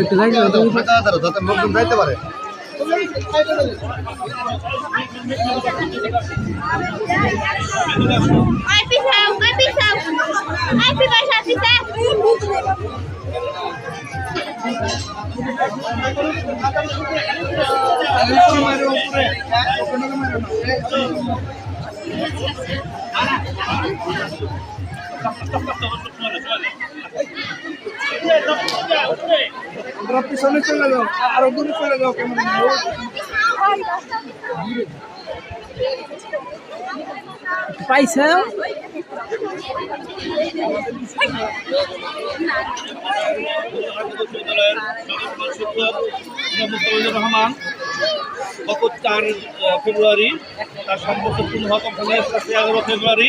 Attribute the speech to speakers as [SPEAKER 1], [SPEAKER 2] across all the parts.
[SPEAKER 1] একটু যাই না তো
[SPEAKER 2] যাতে লোকজন যাইতে পারে
[SPEAKER 3] Ai pisau, ai pisau. Ai pisau, pisau.
[SPEAKER 1] তোমরা পিছনে চলে যাও আরও দূরে চলে যাও কেমন পাইছে?
[SPEAKER 4] রহমান চার ফেব্রুয়ারি তার সম্পর্ক এগারো ফেব্রুয়ারি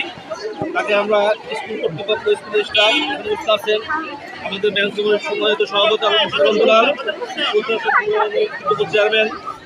[SPEAKER 4] তাকে আমরা স্কুল কর্তৃপক্ষ স্কুল স্টাফ আছেন আমাদের ব্যাংক সম্মানিত সভাপতি চেয়ারম্যান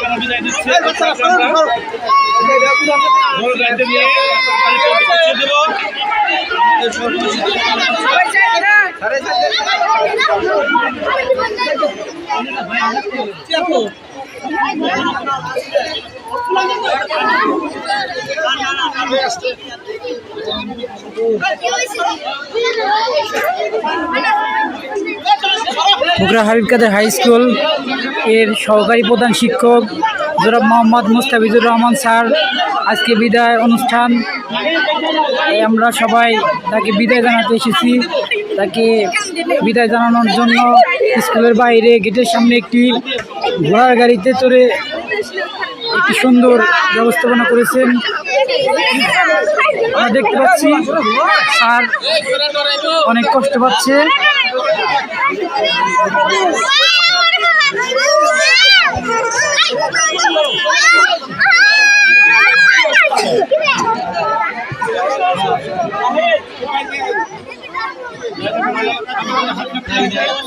[SPEAKER 4] তারা বিদায় দিচ্ছে আমরা গাড়িতে নিয়ে পৌঁছে দেবো আমাদের সর্বশেষ
[SPEAKER 1] বগুড়া হাবিব কাদের হাই স্কুলের সহকারী প্রধান শিক্ষক জনাব মোহাম্মদ মুস্তাফিজুর রহমান স্যার। আজকে বিদায় অনুষ্ঠান। আমরা সবাই তাকে বিদায় জানাতে এসেছি। তাকে বিদায় জানানোর জন্য স্কুলের বাইরে গেটের সামনে একটি ঘোড়ার গাড়িতে চড়ে একটি সুন্দর ব্যবস্থাপনা করেছেন? আমরা দেখতে পাচ্ছি স্যার অনেক কষ্ট পাচ্ছে।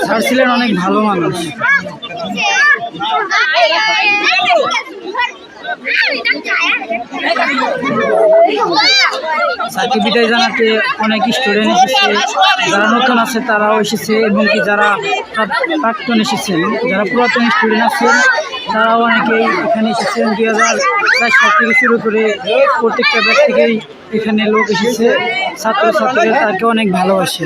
[SPEAKER 1] স্যার ছিলেন অনেক ভালো মানুষ। বিদায় জানাতে অনেক স্টুডেন্ট এসেছে। যারা নতুন আছে, তারাও এসেছে এবং কি যারা প্রা- প্রাক্তন এসেছেন, যারা পুরাতন স্টুডেন্ট আছেন তারাও অনেকেই এখানে এসেছেন দুই হাজার চার সাল থেকে শুরু করে প্রত্যেকটা ব্যাচ থেকেই এখানে লোক এসেছে। ছাত্রছাত্রীরা তাকে অনেক ভালোবাসে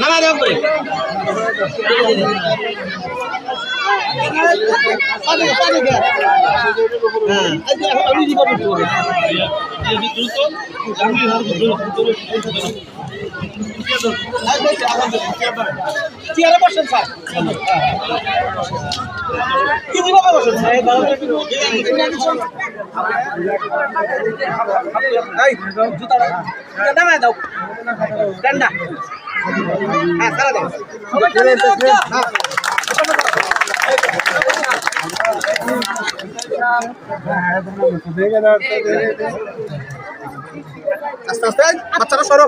[SPEAKER 2] নামা দাও করে আমি দিব চেয়ারে বসেন স্যার কি দিবাবে বসেন নামায় দাও ডান্ডা হ্যাঁ সারা দাও
[SPEAKER 4] আস্তে আস্তে বাচ্চারা সরো।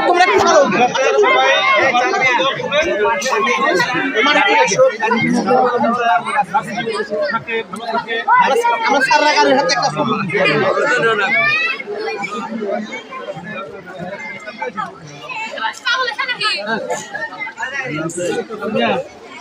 [SPEAKER 4] তোমরা আমরা সারা গাড়ির হাতে একটা ছবি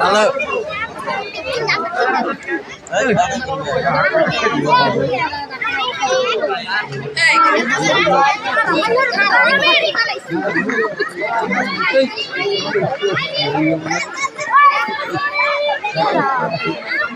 [SPEAKER 2] হ্যালো Thank.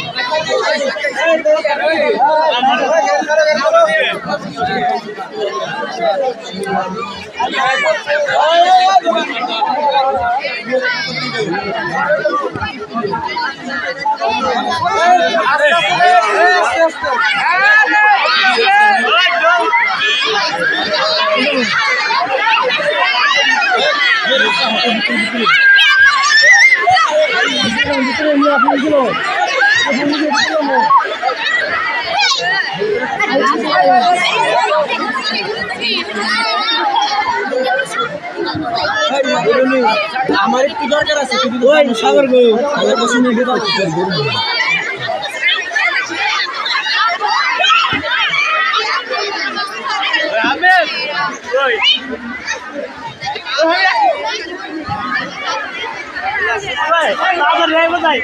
[SPEAKER 2] একটু দরকার আছে
[SPEAKER 4] ওই সাগর গো Nasıl ne kadar çıkar görmüyorum. Ahmet! Roy! Roy! Sağdır ne bu
[SPEAKER 5] dayı?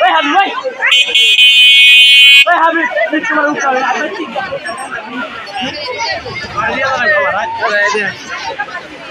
[SPEAKER 5] Roy hadi roy! Roy hadi! Lütfen uçalım.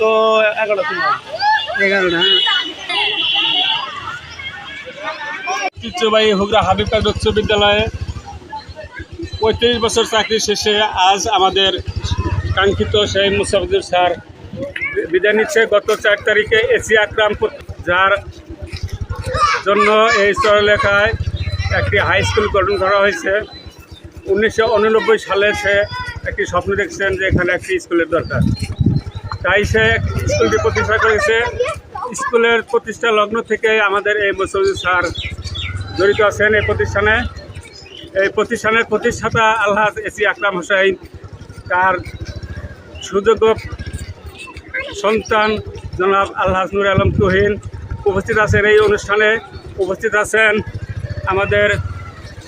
[SPEAKER 5] তো এগারোটা সময়
[SPEAKER 6] ঐতিহ্যবাহী হুগরা হাবিব কাজ উচ্চ বিদ্যালয়ে পঁয়ত্রিশ বছর চাকরি শেষে আজ আমাদের কাঙ্ক্ষিত সেই মুসাফিজুর স্যার বিদায় নিচ্ছে। গত চার তারিখে এসি আকরাম যার জন্য এই স্তরলেখায় একটি হাই স্কুল গঠন করা হয়েছে। উনিশশো উননব্বই সালে সে একটি স্বপ্ন দেখছেন যে এখানে একটি স্কুলের দরকার। তাই সে স্কুলটি প্রতিষ্ঠা করেছে। স্কুলের প্রতিষ্ঠা লগ্ন থেকে আমাদের এই মুসলিম স্যার জড়িত আছেন এই প্রতিষ্ঠানে। এই প্রতিষ্ঠানের প্রতিষ্ঠাতা আল্লাহ এসি আকরাম হোসাইন, তার সুযোগ্য সন্তান জনাব আল্লাহ নুর আলম তুহিন উপস্থিত আছেন এই অনুষ্ঠানে। উপস্থিত আছেন আমাদের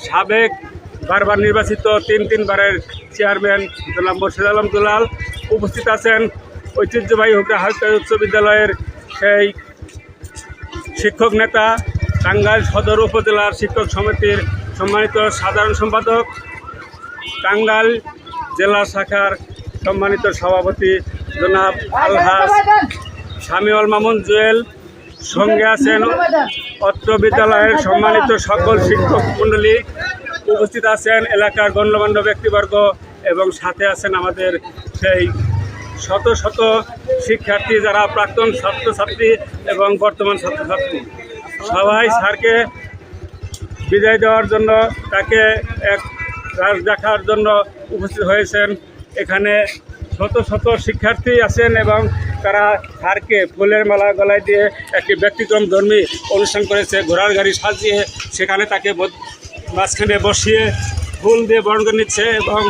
[SPEAKER 6] সাবেক বারবার নির্বাচিত তিন তিনবারের চেয়ারম্যান জনাব মোর্শেদ আলম দুলাল। উপস্থিত আছেন ঐতিহ্যবাহী হুগরা হালকা উচ্চ বিদ্যালয়ের সেই শিক্ষক নেতা, টাঙ্গাইল সদর উপজেলার শিক্ষক সমিতির সম্মানিত সাধারণ সম্পাদক, টাঙ্গাইল জেলা শাখার সম্মানিত সভাপতি জনাব আলহাজ শামিউল মামুন জুয়েল, সঙ্গে আছেন অত্র বিদ্যালয়ের সম্মানিত সকল শিক্ষক মণ্ডলী, উপস্থিত আছেন এলাকার গণ্যমান্য ব্যক্তিবর্গ এবং সাথে আছেন আমাদের সেই শত শত শিক্ষার্থী যারা প্রাক্তন ছাত্রছাত্রী এবং বর্তমান ছাত্রছাত্রী। সবাই স্যারকে বিদায় দেওয়ার জন্য তাকে এক রাজ দেখার জন্য উপস্থিত হয়েছেন। এখানে শত শত শিক্ষার্থী আছেন এবং তারা হারকে ফুলের মালা গলায় দিয়ে একটি ব্যক্তিক্রম ধর্মী অনুষ্ঠান করেছে, ঘোড়ার গাড়ি সাজিয়ে সেখানে তাকে মাঝখানে বসিয়ে ফুল দিয়ে বরণ করে নিচ্ছে এবং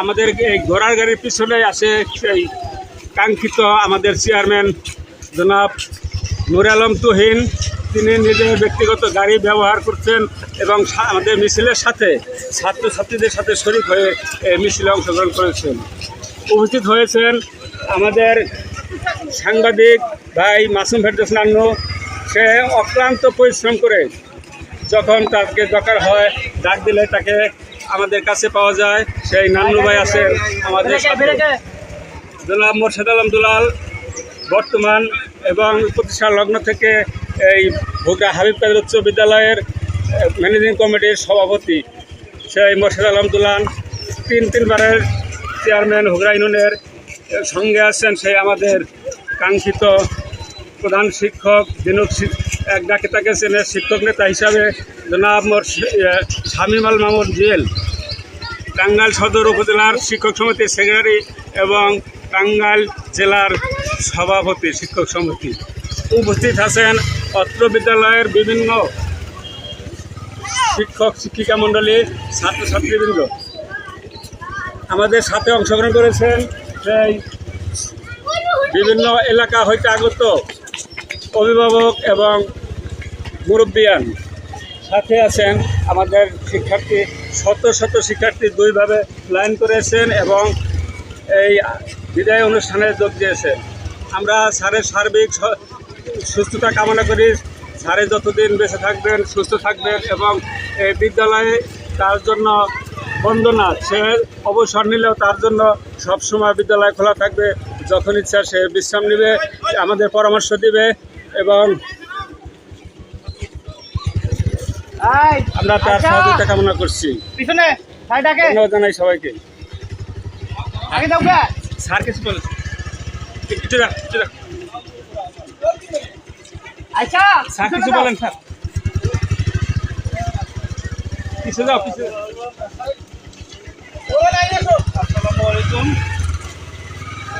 [SPEAKER 6] আমাদের এই ঘোড়ার গাড়ির পিছনে আসে সেই কাঙ্ক্ষিত আমাদের চেয়ারম্যান জনাব নুর আলম তুহিন। তিনি নিজের ব্যক্তিগত গাড়ি ব্যবহার করছেন এবং আমাদের মিছিলের সাথে ছাত্রছাত্রীদের সাথে শরিক হয়ে মিছিলে অংশগ্রহণ করেছেন। উপস্থিত হয়েছেন আমাদের সাংবাদিক ভাই মাসুম ফেরদোস নান্নু। সে অক্লান্ত পরিশ্রম করে যখন তাকে দরকার হয় ডাক দিলে তাকে আমাদের কাছে পাওয়া যায়। সেই নান্নু ভাই আছেন আমাদের জনাব মোর্শেদ আলম দুলাল বর্তমান এবং প্রতিষ্ঠা লগ্ন থেকে এই ভোগা হাবিব কাদের উচ্চ বিদ্যালয়ের ম্যানেজিং কমিটির সভাপতি সেই মোর্শেদ আলম দুলান। তিন, তিনবারের চেয়ারম্যান হুগরা ইউনিয়নের সঙ্গে আছেন সেই আমাদের কাঙ্ক্ষিত প্রধান শিক্ষক দিনুক এক ডাকে তাকে চেনে শিক্ষক নেতা হিসাবে জনাব মোর শামিম আল মামুন জুয়েল টাঙ্গাইল সদর উপজেলার শিক্ষক সমিতির সেক্রেটারি এবং টাঙ্গাইল জেলার সভাপতি, শিক্ষক সমিতি। উপস্থিত আছেন অত্র বিদ্যালয়ের বিভিন্ন শিক্ষক, শিক্ষিকা মণ্ডলী, ছাত্রছাত্রীবৃন্দ। আমাদের সাথে অংশগ্রহণ করেছেন সেই বিভিন্ন এলাকা হইতে আগত অভিভাবক এবং মুরব্বিয়ান। সাথে আছেন আমাদের শিক্ষার্থী, শত শত শিক্ষার্থী দুইভাবে লাইন করেছেন এবং এই বিদায় অনুষ্ঠানে যোগ দিয়েছেন। আমরা স্যারের সার্বিক সুস্থতা কামনা করি। স্যারে যতদিন বেঁচে থাকবেন সুস্থ থাকবেন এবং এই বিদ্যালয়ে তার জন্য বন্দনা সে অবসর নিলেও তার জন্য সবসময় বিদ্যালয় খোলা থাকবে। যখন ইচ্ছা সে বিশ্রাম নেবে আমাদের পরামর্শ দিবে এবং আমরা তার সহযোগিতা কামনা করছি। ধন্যবাদ জানাই সবাইকে।
[SPEAKER 2] আগে দাও কে?
[SPEAKER 6] স্যার কিছু বলে একটু রাখ একটু রাখ
[SPEAKER 2] আচ্ছা
[SPEAKER 6] স্যার কিছু বলেন স্যার। যাও পিছিয়ে
[SPEAKER 4] আসসালামু আলাইকুম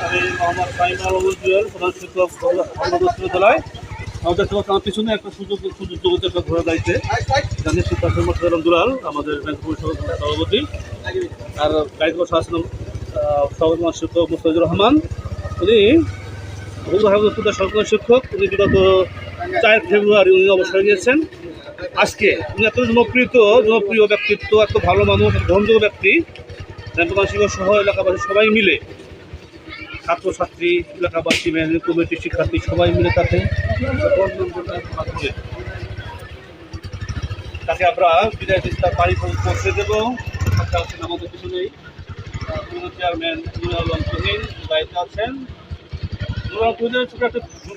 [SPEAKER 4] আমি মোহাম্মদ সাইম আলমুল জুয়েল প্রধান শিক্ষক আমাদের বিশ্ববিদ্যালয় আমাদের সবার আমার পিছনে একটা সুযোগ সুযোগ জগতে একটা ঘোরা দায়িত্বে জানিয়ে শিক্ষা মোহাম্মদ দুলাল আমাদের ব্যাংক পরিষদের সভাপতি আর সভাপতি শিক্ষক রহমান উনি সরকারি শিক্ষক উনি বিগত চার ফেব্রুয়ারি উনি অবসর নিয়েছেন। আজকে উনি এত জনপ্রিয় জনপ্রিয় ব্যক্তিত্ব এত ভালো মানুষ গ্রহণযোগ্য ব্যক্তি। শিক্ষক সহ এলাকাবাসী সবাই মিলে ছাত্রছাত্রী এলাকাবাসী ম্যানেজিং কমিটি শিক্ষার্থী সবাই মিলে তাকে তাকে আমরা বিদায় দিচ্ছি তার বাড়ি পৌঁছে দেবো। আছেন আমাদের আহ, পুরনো চেয়ারম্যান আলম দায়িত্ব আছেন। নুরুল একটা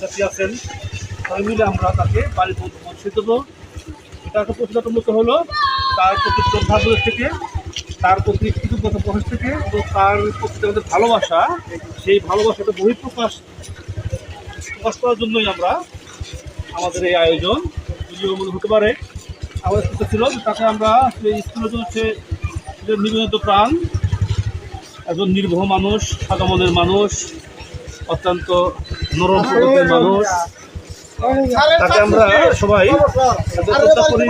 [SPEAKER 4] বন্ধুসাথী আছেন সবাই মিলে আমরা তাকে বাড়ি পৌঁছে দেবো। এটা একটা প্রশ্নমূলত হলো। তার প্রতি শ্রদ্ধাবোধ থেকে, তার প্রতি কৃতজ্ঞতা প্রকাশ থেকে এবং তার প্রতি আমাদের ভালোবাসা, সেই ভালোবাসাটা বহিঃপ্রকাশ প্রকাশ করার জন্যই আমরা আমাদের এই আয়োজন মনে হতে পারে। আমাদের চেষ্টা ছিল তাকে আমরা সেই স্কুলে চলছে যে নিবেদিত প্রাণ, একজন নির্ভয় মানুষ সাদা মনের মানুষ অত্যন্ত নরম প্রকৃতির মানুষ। তাকে আমরা সবাই এত চেষ্টা করি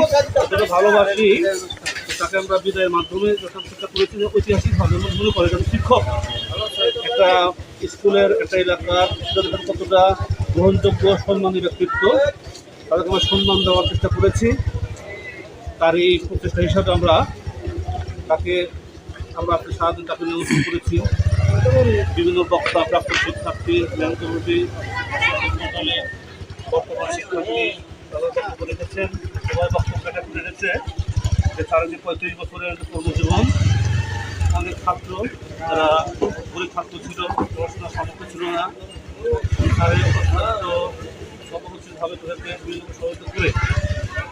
[SPEAKER 4] যাতে ভালোবাসি। তাকে আমরা বিদায়ের মাধ্যমে যথা চেষ্টা করেছি ঐতিহাসিকভাবে মনে করে যেন শিক্ষক। একটা স্কুলের একটা এলাকার কতটা গ্রহণযোগ্য, সম্মানী ব্যক্তিত্ব, তাদেরকে আমরা সম্মান দেওয়ার চেষ্টা করেছি। তারই প্রচেষ্টা হিসাবে আমরা তাকে আমরা আপনার সারাদিন তাকে নিয়ন্ত্রণ করেছি। বিভিন্ন বক্তা, প্রাপ্ত শিক্ষার্থী ল্যাংকমিটি বর্তমান শিক্ষার্থী তারা বক্তব্য রেখেছেন, সবাই বক্তব্য করে রেখেছে যে তারা যে পঁয়ত্রিশ বছরের কর্মজীবন, অনেক ছাত্র যারা গরিব ছাত্র ছিল পড়াশোনার সামর্থ্য ছিল না। তাদের অত্যন্ত সর্বক্ষিতভাবে তাদেরকে বিভিন্ন সহযোগিতা করে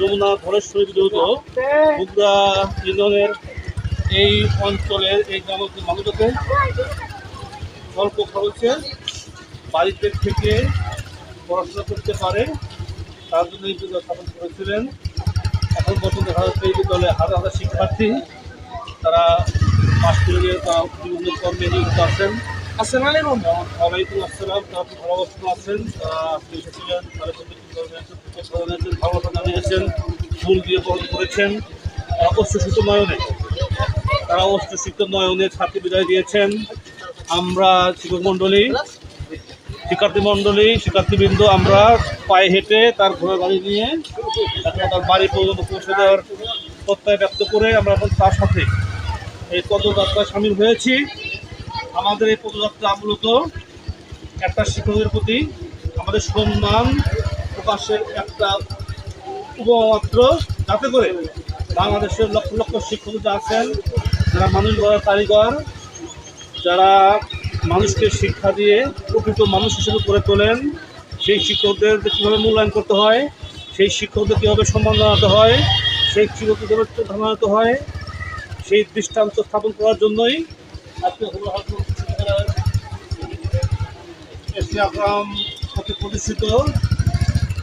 [SPEAKER 4] যমুনা ধরেশ্বরী বিরোধ বুগরা ইউনিয়নের এই অঞ্চলের এই গ্রামের মানুষকে অল্প খরচে বাড়িতে থেকে পড়াশোনা করতে পারে। তার জন্য এই বিদ্যালয় স্থাপন করেছিলেন। এখন পর্যন্ত দেখা যাচ্ছে এই বিদ্যালয়ে হাজার হাজার শিক্ষার্থী তারা পাশ করে বা বিভিন্ন কর্মে নিয়োজিত আছেন। যেমন ওয়ালাইকুম আসসালাম তারা অবস্থান আছেন? তারা এসেছিলেন। তারা ভালোবাসা জানিয়েছেন ফুল দিয়ে বরণ করেছেন। তারা অস্ত্র নয়নে, তারা অস্ত্র শিক্ষক নয়নে ছাত্রী বিদায় দিয়েছেন। আমরা শিক্ষক মণ্ডলী, শিক্ষার্থী মণ্ডলী, শিক্ষার্থীবৃন্দ, আমরা পায়ে হেঁটে তার ঘোড়া গাড়ি নিয়ে তার বাড়ি পর্যন্ত পৌঁছে দেওয়ার প্রত্যয় ব্যক্ত করে আমরা এখন তার সাথে এই পদযাত্রায় সামিল হয়েছি। আমাদের এই পদযাত্রা মূলত একটা শিক্ষকের প্রতি আমাদের সম্মান প্রকাশের একটা উপমাত্র যাতে করে বাংলাদেশের লক্ষ লক্ষ শিক্ষক যা আছেন, যারা মানুষ গড়ার কারিগর, যারা মানুষকে শিক্ষা দিয়ে প্রকৃত মানুষ হিসেবে গড়ে তোলেন, সেই শিক্ষকদের কীভাবে মূল্যায়ন করতে হয়, সেই শিক্ষকদের কীভাবে সম্মান জানাতে হয়, সেই শিক্ষকদের কীভাবে জানাতে হয়, সেই দৃষ্টান্ত স্থাপন করার জন্যই আজকে বিশ্ববিদ্যালয়ের এসি প্রতিষ্ঠিত।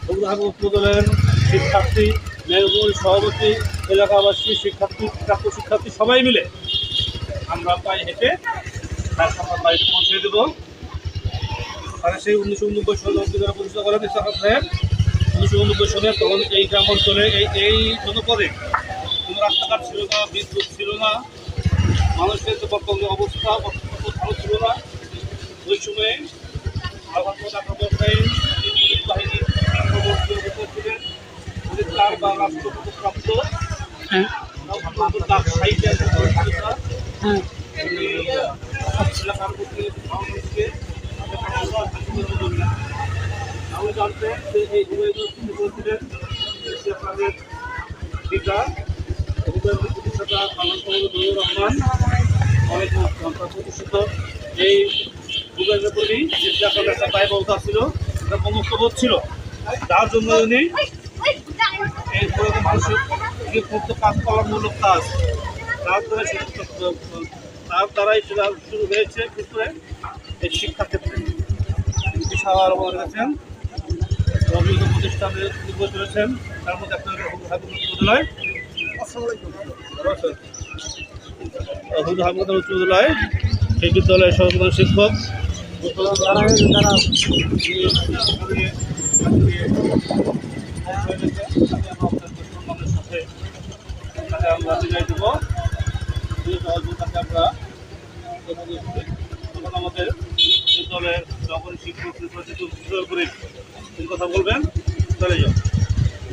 [SPEAKER 4] হুবরাহাট বিশ্ববিদ্যালয়ের শিক্ষার্থী, মেয়র, সভাপতি, এলাকাবাসী, শিক্ষার্থী, প্রাপ্ত শিক্ষার্থী সবাই মিলে আমরা পায়ে হেঁটে তার বাড়িতে পৌঁছে দেবো। তারা সেই উনিশশো উনব্বই সালে অধিকার প্রতিষ্ঠা করেন ইসাফাত সাহেব, উনিশশো উনব্বই সালে তখন এই গ্রাম অঞ্চলে, এই এই জনপদে কোনো রাস্তাঘাট ছিল না, বিদ্যুৎ ছিল না, মানুষের যে বর্তমান অবস্থা ভালো ছিল না। ওই সময়ে আলহামদুল আক্রমণ তিনি বাহিনীর ছিলেন তার বা রাষ্ট্রপতি প্রাপ্ত
[SPEAKER 1] হ্যাঁ।
[SPEAKER 4] তার সাহিত্যের
[SPEAKER 1] হ্যাঁ।
[SPEAKER 4] আমি জানতেন যে এই যে আপনাদের পিতা প্রতিষ্ঠাতা মহিদুর রহমান অনেক প্রতিষ্ঠিত এই হুমায়ুনের প্রতি আপনাদের একটা দায়বদ্ধতা ছিল একটা মমত্ববোধ ছিল যার জন্য উনি মানুষের যে করতে কাজ কাজ তার দ্বারা তার দ্বারাই সেটা শুরু হয়েছে ক্ষেত্রে এই শিক্ষাক্ষেত্রে বিশাল অবদান রেখেছেন বিভিন্ন প্রতিষ্ঠানে করেছেন তার মধ্যে আপনার হুদু হাবিব উচ্চ বিদ্যালয় সেই বিদ্যালয়ের সহপ্রধান শিক্ষক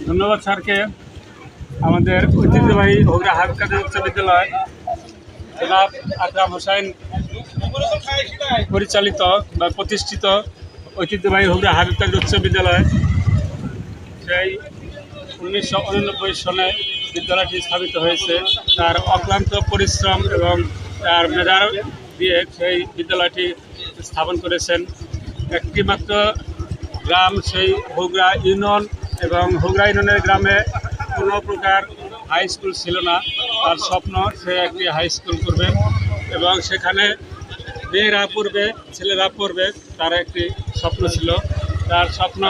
[SPEAKER 6] ধন্যবাদ স্যারকে। আমাদের ঐতিহ্যবাহী হোগরা হাবিব কাদের উচ্চ বিদ্যালয়, জনাব আকরাম হোসেন পরিচালিত বা প্রতিষ্ঠিত ঐতিহ্যবাহী হোগরা হাবিব কাদের উচ্চ বিদ্যালয়। সেই উনিশশো সনে বিদ্যালয়টি স্থাপিত হয়েছে। তার অক্লান্ত পরিশ্রম এবং তার মেধা দিয়ে সেই বিদ্যালয়টি স্থাপন করেছেন। একটি মাত্র গ্রাম সেই হুগরা ইউনিয়ন এবং হুগরা ইউনিয়নের গ্রামে কোনো প্রকার হাই স্কুল ছিল না। তার স্বপ্ন সে একটি হাই স্কুল করবে এবং সেখানে মেয়েরা পড়বে, ছেলেরা পড়বে, তার একটি স্বপ্ন ছিল। তার স্বপ্ন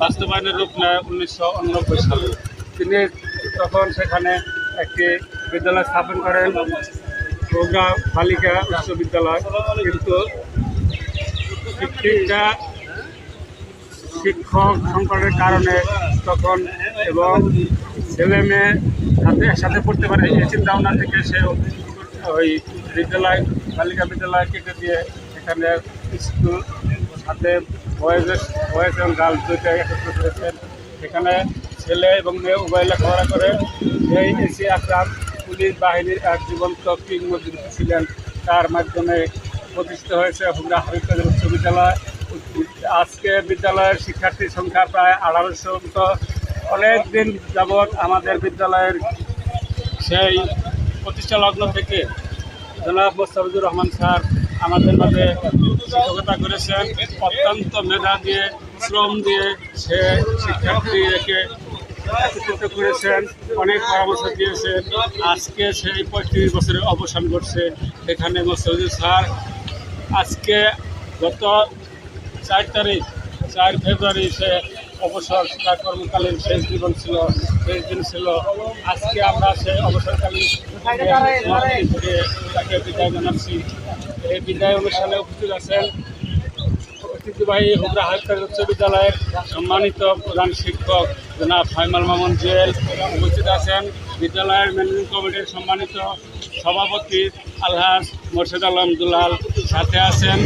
[SPEAKER 6] বাস্তবায়নের রূপ নেয় উনিশশো উননব্বই সালে। তিনি তখন সেখানে একটি বিদ্যালয় স্থাপন করেন প্রোগ্রাম বালিকা উচ্চ বিদ্যালয় কিন্তু শিক্ষিকা, শিক্ষক সংকটের কারণে তখন এবং ছেলে মেয়ে সাথে একসাথে পড়তে পারে এই চিন্তা ভাবনা থেকে সে ওই বিদ্যালয়, বালিকা বিদ্যালয় কেটে দিয়ে এখানে স্কুল সাথে বয়েজ বয়েজ এবং গার্লস দুইটা করেছেন। এখানে ছেলে এবং মেয়ে উভয় লেখাপড়া করে এই এসি আকরাম পুলিশ বাহিনীর এক জীবন্ত কিংবদন্তি ছিলেন। তার মাধ্যমে প্রতিষ্ঠিত হয়েছে হুগরা হাবিবকাদের উচ্চ বিদ্যালয়। আজকে বিদ্যালয়ের শিক্ষার্থীর সংখ্যা প্রায় আঠারোশো মতো। অনেক দিন যাবৎ আমাদের বিদ্যালয়ের সেই প্রতিষ্ঠা লগ্ন থেকে জনাব মোস্তাফিজুর রহমান স্যার আমাদের মাঝে শিক্ষকতা করেছেন অত্যন্ত মেধা দিয়ে, শ্রম দিয়ে সে শিক্ষার্থীকে একত্রিত করেছেন, অনেক পরামর্শ দিয়েছেন। আজকে সেই পঁয়ত্রিশ বছরের অবসান ঘটছে এখানে মোস্তাফিজুর স্যার, আজকে গত চার তারিখ, চার ফেব্রুয়ারি সে অবসর তার কর্মকালীন শেষ জীবন ছিল। দিন ছিল, আজকে আমরা সেই অবসরকালীন তাকে বিদায় জানাচ্ছি। এই বিদায় অনুষ্ঠানে উপস্থিত আছেন ঐতিহ্যবাহী হুগরা হাইস্কুল উচ্চ বিদ্যালয়ের সম্মানিত প্রধান শিক্ষক জনাব ফাইমাল মামুন জুয়েল। উপস্থিত আছেন বিদ্যালয়ের ম্যানেজিং কমিটির সম্মানিত সভাপতি আলহাজ মোর্শেদ আলম দুলাল। সাথে আছেন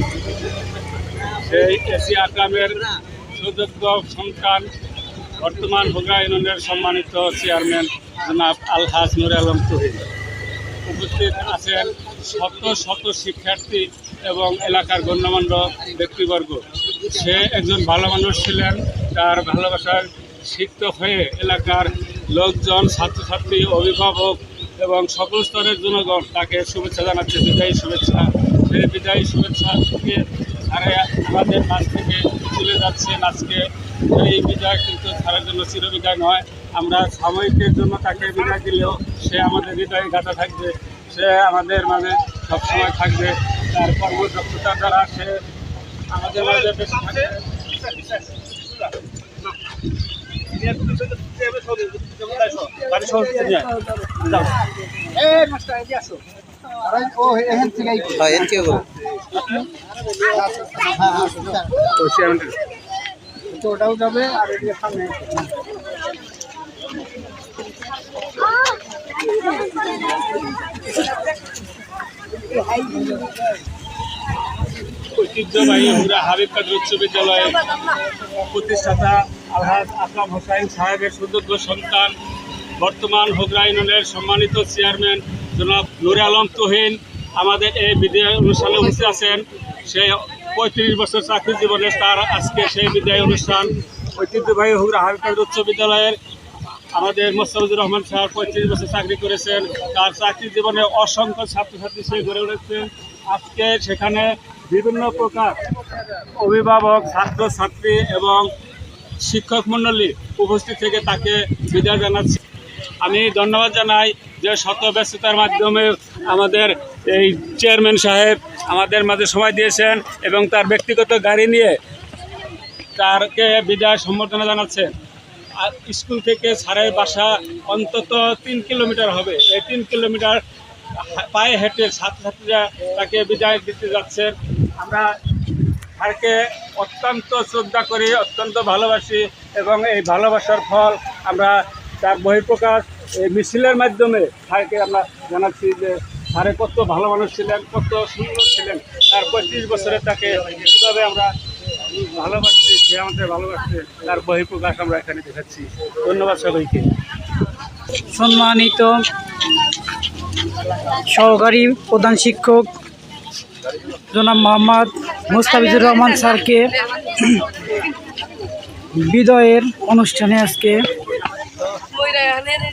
[SPEAKER 6] সেই এসি আকরামের সুযোগ্য সন্তান বর্তমান হুগরা ইউনিয়নের সম্মানিত চেয়ারম্যান জনাব আলহাজ নুর আলম তহিদ উপস্থিত আছেন শত শত শিক্ষার্থী এবং এলাকার গণ্যমান্য ব্যক্তিবর্গ। সে একজন ভালো মানুষ ছিলেন, তার ভালোবাসার সিক্ত হয়ে এলাকার লোকজন, ছাত্রছাত্রী, অভিভাবক এবং সকল স্তরের জনগণ তাকে শুভেচ্ছা জানাচ্ছে, বিদায়ী শুভেচ্ছা সেই বিদায়ী শুভেচ্ছা থেকে আমাদের মাঝ থেকে চলে যাচ্ছেন আজকে এই বিদায় কিন্তু সারার জন্য চিরবিদায় নয়। আমরা সাময়িকের জন্য তাকে বিদায় দিলেও সে আমাদের হৃদয়ে গাঁথা থাকবে সে আমাদের মাঝে সবসময় থাকবে। তার কর্মদক্ষতার দ্বারা সে আমাদের মাঝে বেশি থাকবে।
[SPEAKER 2] হয়
[SPEAKER 1] ওটাও যাবে আর এদিকে
[SPEAKER 6] ঐতিহ্যবাহী হুরা হাবিব কাদের উচ্চ বিদ্যালয়ের প্রতিষ্ঠাতা আলহাজ আকরাম হোসাইন সাহেবের সুযোগ্য সন্তান, বর্তমান হুগরা ইউনিয়নের সম্মানিত চেয়ারম্যান জনাব নুরে আলম তুহিন। আমাদের এই বিদায় অনুষ্ঠানে উপস্থিত আছেন সেই পঁয়ত্রিশ বছর চাকরি জীবনে তার আজকে সেই বিদায় অনুষ্ঠান ঐতিহ্যবাহী হুগরা হাবিব কাদের উচ্চ বিদ্যালয়ের আমাদের মোস্তাফিজুর রহমান স্যার পঁয়ত্রিশ বছর চাকরি করেছেন। তার চাকরি জীবনে অসংখ্য ছাত্রছাত্রী সে গড়ে উঠেছেন। আজকে সেখানে বিভিন্ন প্রকার অভিভাবক, ছাত্রছাত্রী এবং শিক্ষক মণ্ডলী উপস্থিত থেকে তাকে বিদায় জানাচ্ছি। আমি ধন্যবাদ জানাই যে শত ব্যস্ততার মাধ্যমে আমাদের এই চেয়ারম্যান সাহেব আমাদের মাঝে সময় দিয়েছেন এবং তার ব্যক্তিগত গাড়ি নিয়ে তারকে বিদায় সম্বর্ধনা জানাচ্ছেন আর স্কুল থেকে স্যারের বাসা অন্তত তিন কিলোমিটার হবে। এই তিন কিলোমিটার পায়ে হেঁটে ছাত্রছাত্রীরা তাকে বিদায় দিতে যাচ্ছেন আমরা স্যারকে অত্যন্ত শ্রদ্ধা করি, অত্যন্ত ভালোবাসি এবং এই ভালোবাসার ফল আমরা তার বহিঃপ্রকাশ এই মিছিলের মাধ্যমে স্যারকে আমরা জানাচ্ছি যে স্যারে কত ভালো মানুষ ছিলেন, কত সুন্দর ছিলেন। তার পঁয়ত্রিশ বছরে তাকে কীভাবে আমরা ভালোবাসছি, সে আমাদের ভালোবাসছে, তার বহিঃপ্রকাশ আমরা এখানে দেখাচ্ছি। ধন্যবাদ সবাইকে।
[SPEAKER 1] সম্মানিত সহকারী প্রধান শিক্ষক জনাব মোহাম্মদ মুস্তাফিজুর রহমান স্যারকে বিদয়ের অনুষ্ঠানে আজকে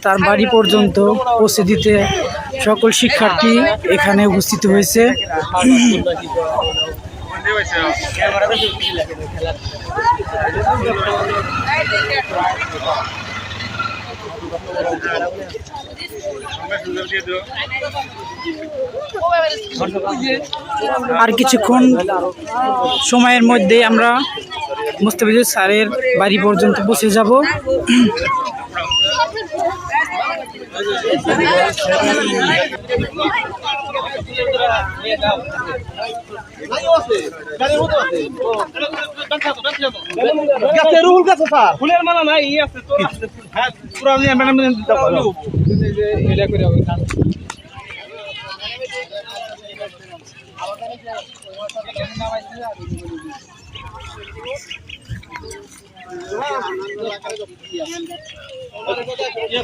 [SPEAKER 1] তার বাড়ি পর্যন্ত পৌঁছে দিতে সকল শিক্ষার্থী এখানে উপস্থিত হয়েছে। আর কিছুক্ষণ সময়ের মধ্যে আমরা মুস্তাফিজুর স্যারের বাড়ি পর্যন্ত পৌঁছে যাব।
[SPEAKER 2] রুহুল গাছে স্যার।
[SPEAKER 4] ফুলের মালা নাই আছে হ্যাঁ আমি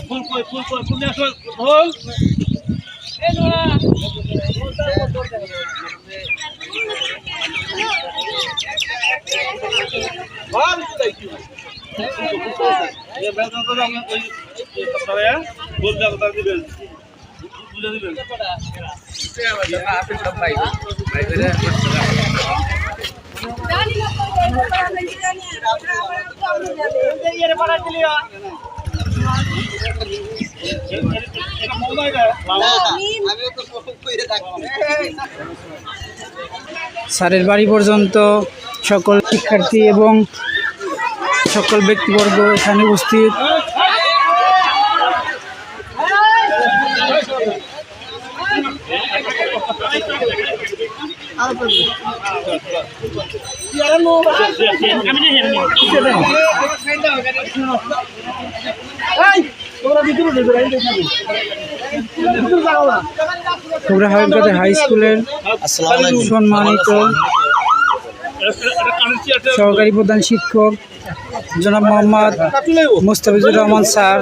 [SPEAKER 4] ফুল কই ফুল কই ফুল নিয়ে আসুন ফুল দিবেন
[SPEAKER 1] স্যারের বাড়ি পর্যন্ত সকল শিক্ষার্থী এবং সকল ব্যক্তিবর্গ এখানে উপস্থিত। হাই স্কুলের সম্মানিত সহকারী প্রধান শিক্ষক জনাব মোহাম্মদ মুস্তাফিজুর রহমান স্যার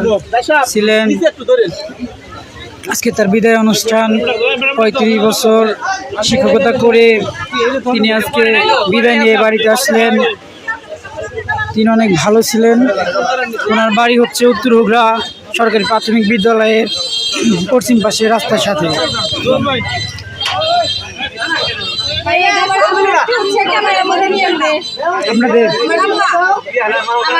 [SPEAKER 1] ছিলেন। আজকে তার বিদায় অনুষ্ঠান পঁয়ত্রিশ বছর শিক্ষকতা করে তিনি আজকে বিদায় নিয়ে বাড়িতে আসলেন। তিনি অনেক ভালো ছিলেন। ওনার বাড়ি হচ্ছে উত্তর হুগরা সরকারি প্রাথমিক বিদ্যালয়ের পশ্চিম পাশে রাস্তার সাথে। আপনাদের
[SPEAKER 3] আমার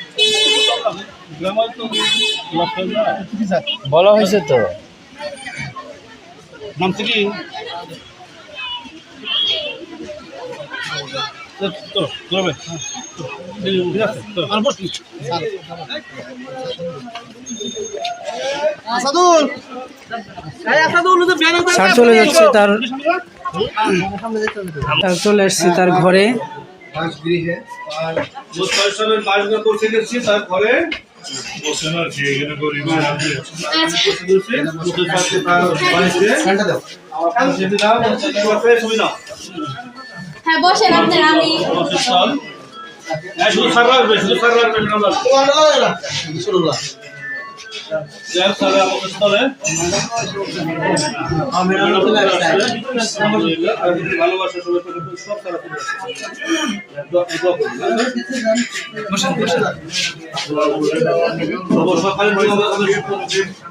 [SPEAKER 2] বলা হয়েছে তো
[SPEAKER 4] কি চলো
[SPEAKER 1] যাচ্ছে তার চলে আসছে তার ঘরে
[SPEAKER 4] মুস্তাফিজের কাজগুলো করতে গেছি তার ঘরে বসে না কি এখানে গরিব
[SPEAKER 3] হ্যাঁ বসেন আপনার আমি
[SPEAKER 4] শুধু সার রাখবে শুধু সার যাই সারা অবস্থলে ভালোবাসা সবাই সব সারা আগের মতো যথাযথ